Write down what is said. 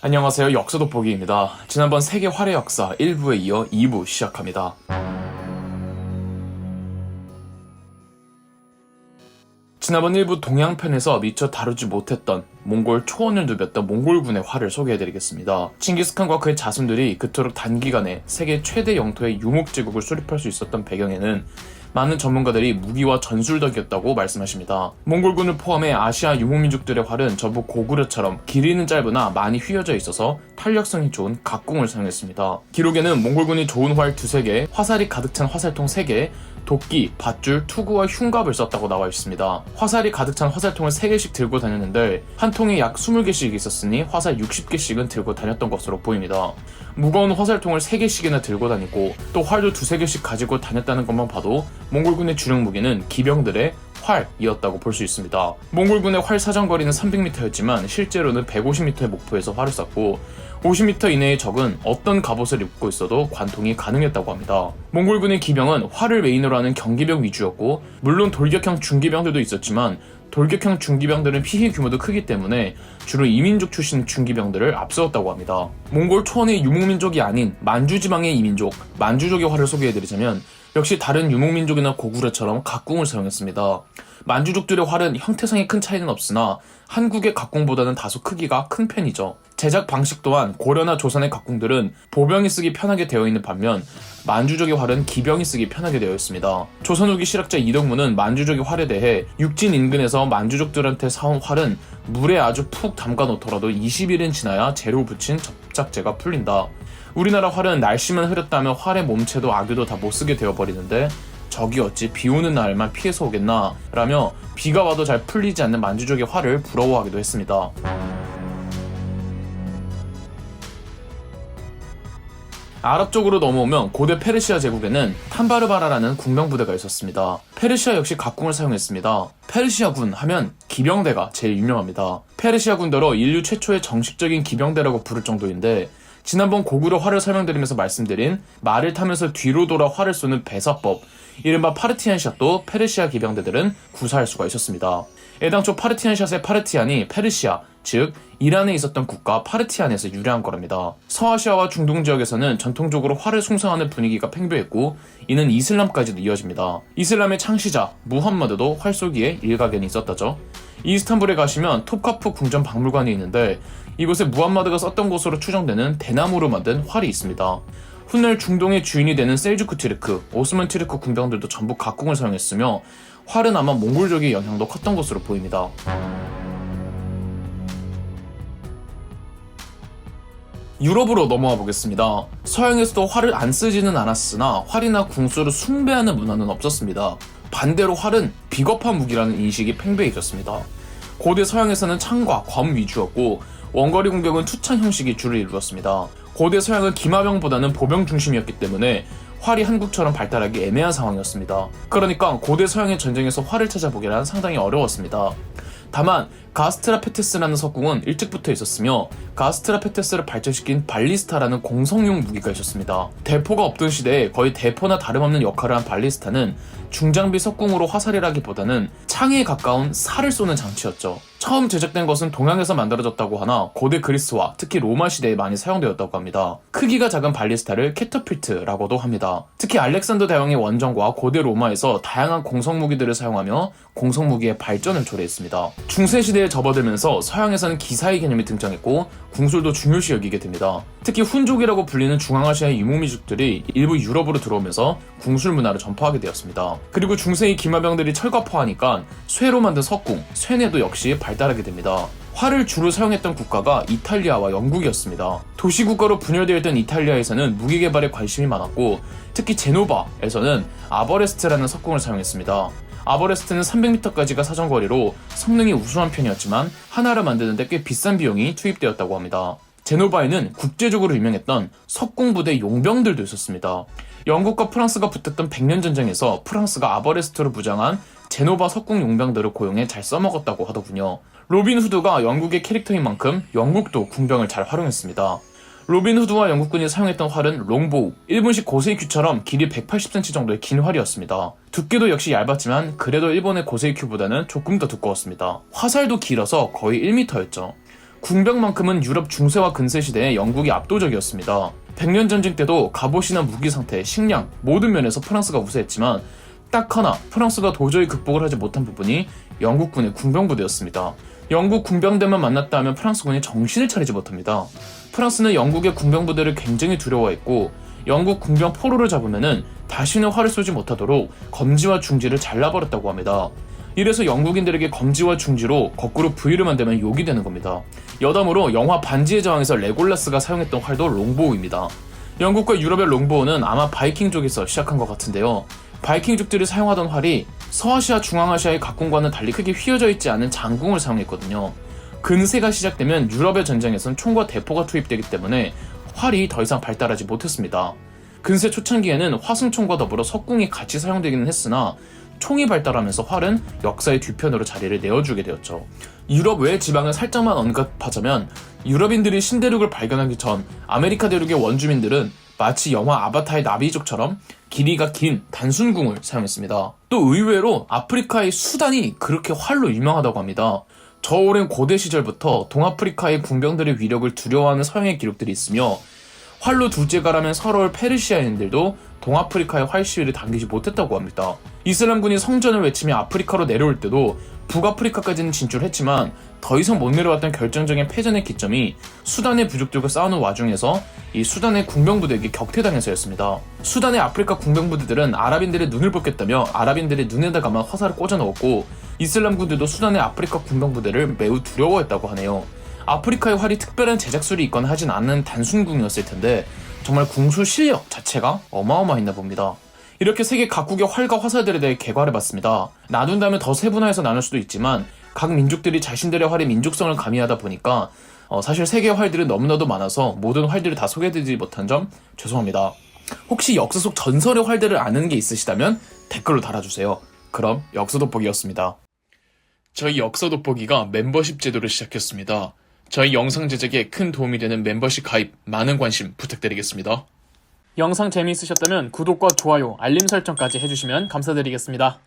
안녕하세요. 역사 돋보기입니다. 지난번 세계 활의 역사 1부에 이어 2부 시작합니다. 지난번 1부 동양편에서 미처 다루지 못했던 몽골 초원을 누볐던 몽골군의 활을 소개해드리겠습니다. 칭기스칸과 그의 자손들이 그토록 단기간에 세계 최대 영토의 유목제국을 수립할 수 있었던 배경에는 많은 전문가들이 무기와 전술덕이었다고 말씀하십니다. 몽골군을 포함해 아시아 유목민족들의 활은 전부 고구려처럼 길이는 짧으나 많이 휘어져 있어서 탄력성이 좋은 각궁을 사용했습니다. 기록에는 몽골군이 좋은 활 두세 개, 화살이 가득 찬 화살통 3개, 도끼, 밧줄, 투구와 흉갑을 썼다고 나와 있습니다. 화살이 가득 찬 화살통을 3개씩 들고 다녔는데 한 통에 약 20개씩 있었으니 화살 60개씩은 들고 다녔던 것으로 보입니다. 무거운 화살통을 3개씩이나 들고 다니고 또 활도 두세 개씩 가지고 다녔다는 것만 봐도 몽골군의 주력 무기는 기병들의 활이었다고 볼 수 있습니다. 몽골군의 활 사정거리는 300m였지만 실제로는 150m의 목표에서 활을 쐈고 50m 이내의 적은 어떤 갑옷을 입고 있어도 관통이 가능했다고 합니다. 몽골군의 기병은 활을 메인으로 하는 경기병 위주였고 물론 돌격형 중기병들도 있었지만 돌격형 중기병들은 피해 규모도 크기 때문에 주로 이민족 출신 중기병들을 앞세웠다고 합니다. 몽골 초원의 유목민족이 아닌 만주지방의 이민족, 만주족의 활을 소개해드리자면 역시 다른 유목민족이나 고구려처럼 각궁을 사용했습니다. 만주족들의 활은 형태상의 큰 차이는 없으나 한국의 각궁보다는 다소 크기가 큰 편이죠. 제작 방식 또한 고려나 조선의 각궁들은 보병이 쓰기 편하게 되어 있는 반면 만주족의 활은 기병이 쓰기 편하게 되어 있습니다. 조선 후기 실학자 이덕무는 만주족의 활에 대해 육진 인근에서 만주족들한테 사온 활은 물에 아주 푹 담가 놓더라도 20일은 지나야 재료 붙인 접착제가 풀린다. 우리나라 활은 날씨만 흐렸다면 활의 몸체도 아귀도 다 못쓰게 되어버리는데 적이 어찌 비 오는 날만 피해서 오겠나 라며 비가 와도 잘 풀리지 않는 만주족의 활을 부러워하기도 했습니다. 아랍 쪽으로 넘어오면 고대 페르시아 제국에는 탄바르바라라는 군병 부대가 있었습니다. 페르시아 역시 각궁을 사용했습니다. 페르시아군 하면 기병대가 제일 유명합니다. 페르시아 군더러 인류 최초의 정식적인 기병대라고 부를 정도인데 지난번 고구려 활을 설명드리면서 말씀드린 말을 타면서 뒤로 돌아 활을 쏘는 배사법, 이른바 파르티안샷도 페르시아 기병대들은 구사할 수가 있었습니다. 애당초 파르티안샷의 파르티안이 페르시아, 즉 이란에 있었던 국가 파르티안에서 유래한 거랍니다. 서아시아와 중동 지역에서는 전통적으로 활을 숭상하는 분위기가 팽배했고 이는 이슬람까지도 이어집니다. 이슬람의 창시자 무함마드도 활 쏘기에 일가견이 있었다죠. 이스탄불에 가시면 톱카프 궁전 박물관이 있는데 이곳에 무함마드가 썼던 곳으로 추정되는 대나무로 만든 활이 있습니다. 훗날 중동의 주인이 되는 셀주크 트르크, 오스만 트르크 군병들도 전부 각궁을 사용했으며 활은 아마 몽골족의 영향도 컸던 것으로 보입니다. 유럽으로 넘어와 보겠습니다. 서양에서도 활을 안 쓰지는 않았으나 활이나 궁수를 숭배하는 문화는 없었습니다. 반대로 활은 비겁한 무기라는 인식이 팽배해졌습니다. 고대 서양에서는 창과 검 위주였고 원거리 공격은 투창 형식이 주를 이루었습니다. 고대 서양은 기마병보다는 보병 중심이었기 때문에 활이 한국처럼 발달하기 애매한 상황이었습니다. 그러니까 고대 서양의 전쟁에서 활을 찾아보기란 상당히 어려웠습니다. 다만 가스트라페테스라는 석궁은 일찍부터 있었으며 가스트라페테스를 발전시킨 발리스타라는 공성용 무기가 있었습니다. 대포가 없던 시대에 거의 대포나 다름없는 역할을 한 발리스타는 중장비 석궁으로 화살이라기보다는 창에 가까운 살을 쏘는 장치였죠. 처음 제작된 것은 동양에서 만들어졌다고 하나 고대 그리스와 특히 로마 시대에 많이 사용되었다고 합니다. 크기가 작은 발리스타를 캐터필트라고도 합니다. 특히 알렉산더 대왕의 원정과 고대 로마에서 다양한 공성무기들을 사용하며 공성무기의 발전을 초래했습니다. 중세 시대에 접어들면서 서양에서는 기사의 개념이 등장했고 궁술도 중요시 여기게 됩니다. 특히 훈족이라고 불리는 중앙아시아의 유목민족들이 일부 유럽으로 들어오면서 궁술 문화를 전파하게 되었습니다. 그리고 중세의 기마병들이 철거포하니까 쇠로 만든 석궁, 쇠뇌도 역시 발달하게 됩니다. 활을 주로 사용했던 국가가 이탈리아와 영국이었습니다. 도시국가로 분열되어 있던 이탈리아에서는 무기 개발에 관심이 많았고 특히 제노바에서는 아버레스트라는 석궁을 사용했습니다. 아버레스트는 300m까지가 사정거리로 성능이 우수한 편이었지만 하나를 만드는데 꽤 비싼 비용이 투입되었다고 합니다. 제노바에는 국제적으로 유명했던 석궁부대 용병들도 있었습니다. 영국과 프랑스가 붙었던 백년 전쟁에서 프랑스가 아버레스트로 무장한 제노바 석궁 용병들을 고용해 잘 써먹었다고 하더군요. 로빈 후드가 영국의 캐릭터인 만큼 영국도 궁병을 잘 활용했습니다. 로빈 후드와 영국군이 사용했던 활은 롱보우, 일본식 고세이큐처럼 길이 180cm 정도의 긴 활이었습니다. 두께도 역시 얇았지만 그래도 일본의 고세이큐보다는 조금 더 두꺼웠습니다. 화살도 길어서 거의 1m였죠. 궁병만큼은 유럽 중세와 근세 시대에 영국이 압도적이었습니다. 백년 전쟁 때도 갑옷이나 무기 상태, 식량 모든 면에서 프랑스가 우세했지만 딱 하나 프랑스가 도저히 극복을 하지 못한 부분이 영국군의 궁병부대였습니다. 영국 군병대만 만났다 하면 프랑스군이 정신을 차리지 못합니다. 프랑스는 영국의 군병부대를 굉장히 두려워했고 영국 군병 포로를 잡으면은 다시는 활을 쏘지 못하도록 검지와 중지를 잘라버렸다고 합니다. 이래서 영국인들에게 검지와 중지로 거꾸로 부위를 만들면 욕이 되는 겁니다. 여담으로 영화 반지의 제왕에서 레골라스가 사용했던 활도 롱보우입니다. 영국과 유럽의 롱보우는 아마 바이킹족에서 시작한 것 같은데요. 바이킹족들이 사용하던 활이 서아시아, 중앙아시아의 각궁과는 달리 크게 휘어져 있지 않은 장궁을 사용했거든요. 근세가 시작되면 유럽의 전쟁에선 총과 대포가 투입되기 때문에 활이 더 이상 발달하지 못했습니다. 근세 초창기에는 화승총과 더불어 석궁이 같이 사용되기는 했으나 총이 발달하면서 활은 역사의 뒤편으로 자리를 내어주게 되었죠. 유럽 외 지방을 살짝만 언급하자면 유럽인들이 신대륙을 발견하기 전 아메리카 대륙의 원주민들은 마치 영화 아바타의 나비족처럼 길이가 긴 단순궁을 사용했습니다. 또 의외로 아프리카의 수단이 그렇게 활로 유명하다고 합니다. 저 오랜 고대 시절부터 동아프리카의 군병들의 위력을 두려워하는 서양의 기록들이 있으며 활로 둘째가라면 서러울 페르시아인들도 동아프리카의 활 시위를 당기지 못했다고 합니다. 이슬람군이 성전을 외치며 아프리카로 내려올 때도 북아프리카까지는 진출했지만 더 이상 못 내려왔던 결정적인 패전의 기점이 수단의 부족들과 싸우는 와중에서 이 수단의 군병부대에게 격퇴당해서였습니다. 수단의 아프리카 군병부대들은 아랍인들의 눈을 뽑겠다며 아랍인들의 눈에다가만 화살을 꽂아 넣었고 이슬람 군들도 수단의 아프리카 군병 부대를 매우 두려워했다고 하네요. 아프리카의 활이 특별한 제작술이 있거나 하진 않는 단순 궁이었을 텐데 정말 궁수 실력 자체가 어마어마했나 봅니다. 이렇게 세계 각국의 활과 화살들에 대해 개괄해봤습니다. 나눈다면 더 세분화해서 나눌 수도 있지만 각 민족들이 자신들의 활의 민족성을 가미하다 보니까 어, 사실 세계의 활들은 너무나도 많아서 모든 활들을 다 소개해드리지 못한 점 죄송합니다. 혹시 역사 속 전설의 활들을 아는 게 있으시다면 댓글로 달아주세요. 그럼 역사 돋보기였습니다. 저희 역사 돋보기가 멤버십 제도를 시작했습니다. 저희 영상 제작에 큰 도움이 되는 멤버십 가입 많은 관심 부탁드리겠습니다. 영상 재미있으셨다면 구독과 좋아요, 알림 설정까지 해주시면 감사드리겠습니다.